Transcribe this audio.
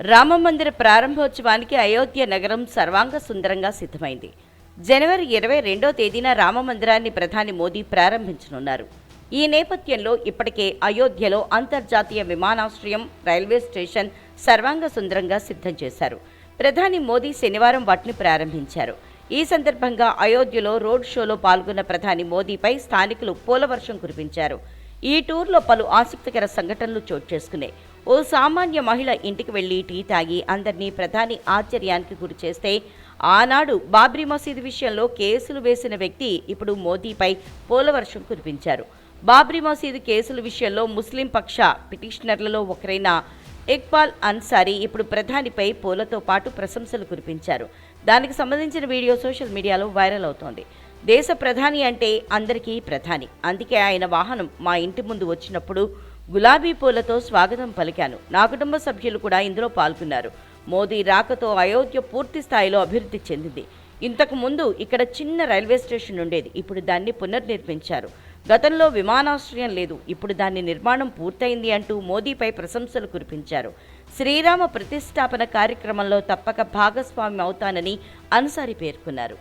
రామమందిర ప్రారంభోత్సవానికి అయోధ్య నగరం సర్వాంగ సుందరంగా సిద్ధమైంది. జనవరి ఇరవై రెండో తేదీన రామమందిరాన్ని ప్రధాని మోదీ ప్రారంభించనున్నారు. ఈ నేపథ్యంలో ఇప్పటికే అయోధ్యలో అంతర్జాతీయ విమానాశ్రయం రైల్వే స్టేషన్ సర్వాంగ సుందరంగా సిద్ధం చేశారు. ప్రధాని మోదీ శనివారం వాటిని ప్రారంభించారు. ఈ సందర్భంగా అయోధ్యలో రోడ్ షోలో పాల్గొన్న ప్రధాని మోదీపై స్థానికులు పూలవర్షం కురిపించారు. ఈ టూర్లో పలు ఆసక్తికర సంఘటనలు చోటు చేసుకున్నాయి. ఓ సామాన్య మహిళ ఇంటికి వెళ్ళి టీ తాగి అందరినీ ప్రధాని ఆశ్చర్యానికి గురి చేస్తే ఆనాడు బాబ్రీ మసీదు విషయంలో కేసులు వేసిన వ్యక్తి ఇప్పుడు మోదీపై పోలవర్షం కురిపించారు. బాబ్రీ మసీదు కేసుల విషయంలో ముస్లిం పక్ష పిటిషనర్లలో ఒకరైన ఇక్బాల్ అన్సారీ ఇప్పుడు ప్రధానిపై పూలతో పాటు ప్రశంసలు కురిపించారు. దానికి సంబంధించిన వీడియో సోషల్ మీడియాలో వైరల్ అవుతోంది. దేశ ప్రధాని అంటే అందరికీ ప్రధాని. అందుకే ఆయన వాహనం మా ఇంటి ముందు వచ్చినప్పుడు గులాబీ పూలతో స్వాగతం పలికాను. నా కుటుంబ సభ్యులు కూడా ఇందులో పాల్గొన్నారు. మోదీ రాకతో అయోధ్య పూర్తి స్థాయిలో అభివృద్ధి చెందింది. ఇంతకు ముందు ఇక్కడ చిన్న రైల్వే స్టేషన్ ఉండేది. ఇప్పుడు దాన్ని పునర్నిర్మించారు. గతంలో విమానాశ్రయం లేదు. ఇప్పుడు దాని నిర్మాణం పూర్తయింది అంటూ మోదీపై ప్రశంసలు కురిపించారు. శ్రీరామ ప్రతిష్టాపన కార్యక్రమంలో తప్పక భాగస్వామి అవుతానని అన్సారి పేర్కొన్నారు.